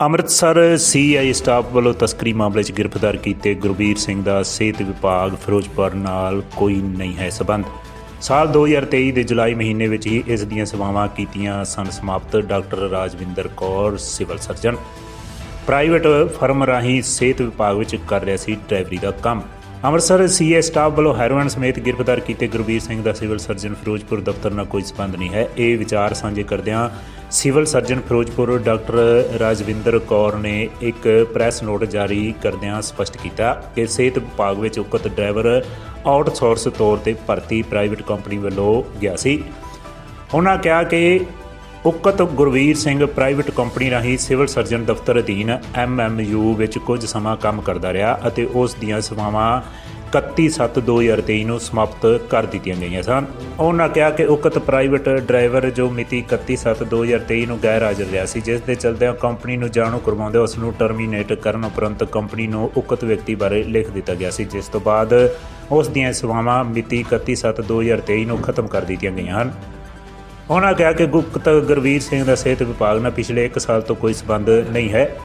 Amritsar CI staff ਵੱਲੋਂ ਤਸਕਰੀ ਮਾਮਲੇ 'ਚ ਗ੍ਰਿਫਤਾਰ ਕੀਤੇ ਗੁਰਬੀਰ ਸਿੰਘ ਦਾ ਸਿਹਤ ਵਿਭਾਗ ਫਿਰੋਜ਼ਪੁਰ ਨਾਲ ਕੋਈ ਨਹੀਂ ਹੈ ਸਬੰਧ। ਸਾਲ 2023 ਦੇ ਜੁਲਾਈ ਮਹੀਨੇ ਵਿੱਚ ਹੀ ਇਸ ਦੀਆਂ ਸੇਵਾਵਾਂ ਕੀਤੀਆਂ ਸਨ। ਸਮਾਪਤ doctor Rajwinder Kaur, civil surgeon. Private firm ਰਾਹੀਂ ਸਿਹਤ ਵਿਭਾਗ ਵਿੱਚ ਕਰ ਰਿਹਾ ਸੀ ਡਰਾਈਵਰੀ ਦਾ ਕੰਮ। ਅੰਮ੍ਰਿਤਸਰ ਸੀਏ ਸਟਾਫ ਵੱਲੋਂ ਹੈਰੋਇਨ ਸਮੇਤ ਗ੍ਰਿਫਤਾਰ ਕੀਤੇ ਗੁਰਬੀਰ ਸਿੰਘ ਦਾ ਸਿਵਲ ਸਰਜਨ ਫਿਰੋਜ਼ਪੁਰ ਦਫ਼ਤਰ ਨਾਲ ਕੋਈ ਸੰਬੰਧ ਨਹੀਂ ਹੈ। ਇਹ ਵਿਚਾਰ ਸਾਂਝੇ ਕਰਦਿਆਂ civil surgeon Ferozepur doctor Rajwinder Kaur ਨੇ ਇੱਕ ਪ੍ਰੈਸ ਨੋਟ ਜਾਰੀ ਕਰਦਿਆਂ ਸਪਸ਼ਟ ਕੀਤਾ ਕਿ ਸਿਹਤ ਵਿਭਾਗ ਵਿੱਚ ਉਕਤ ਡਰਾਈਵਰ ਆਊਟਸੋਰਸ ਤੌਰ ਤੇ ਭਰਤੀ ਪ੍ਰਾਈਵੇਟ ਕੰਪਨੀ ਵੱਲੋਂ ਗਿਆ ਸੀ। ਉਹਨਾਂ ਕਿਹਾ ਕਿ ਉਕਤ ਗੁਰਵੀਰ ਸਿੰਘ ਪ੍ਰਾਈਵੇਟ ਕੰਪਨੀ ਰਾਹੀਂ ਸਿਵਲ ਸਰਜਨ ਦਫ਼ਤਰ ਅਧੀਨ ਐਮਐਮਯੂ ਵਿੱਚ ਕੁਝ ਸਮਾਂ ਕੰਮ ਕਰਦਾ ਰਿਹਾ ਅਤੇ ਉਸ ਦੀਆਂ ਸੇਵਾਵਾਂ 31/7/2023 ਨੂੰ ਸਮਾਪਤ ਕਰ ਦਿੱਤੀਆਂ ਗਈਆਂ ਸਨ। ਉਹਨਾਂ ਕਿਹਾ ਕਿ ਉਕਤ ਪ੍ਰਾਈਵੇਟ ਡਰਾਈਵਰ ਜੋ ਮਿਤੀ 31/7/2023 ਨੂੰ ਗੈਰ ਹਾਜ਼ਰ ਰਿਹਾ ਸੀ, ਜਿਸ ਦੇ ਚਲਦਿਆਂ ਕੰਪਨੀ ਨੂੰ ਜਾਣੂ ਕਰਵਾਉਂਦੇ ਉਸ ਨੂੰ ਟਰਮੀਨੇਟ ਕਰਨ ਉਪਰੰਤ ਕੰਪਨੀ ਨੂੰ ਉਕਤ ਵਿਅਕਤੀ ਬਾਰੇ ਲਿਖ ਦਿੱਤਾ ਗਿਆ ਸੀ, ਜਿਸ ਤੋਂ ਬਾਅਦ ਉਸ ਦੀਆਂ ਸੇਵਾਵਾਂ ਮਿਤੀ 31/7/2023 ਨੂੰ ਖਤਮ ਕਰ ਦਿੱਤੀਆਂ ਗਈਆਂ ਹਨ। ਉਹਨਾਂ ਕਿਹਾ ਕਿ ਗੁਪਤ ਗੁਰਵੀਰ ਸਿੰਘ ਦਾ ਸਿਹਤ ਵਿਭਾਗ ਨਾਲ ਪਿਛਲੇ 1 ਸਾਲ ਤੋਂ ਕੋਈ ਸਬੰਧ ਨਹੀਂ ਹੈ।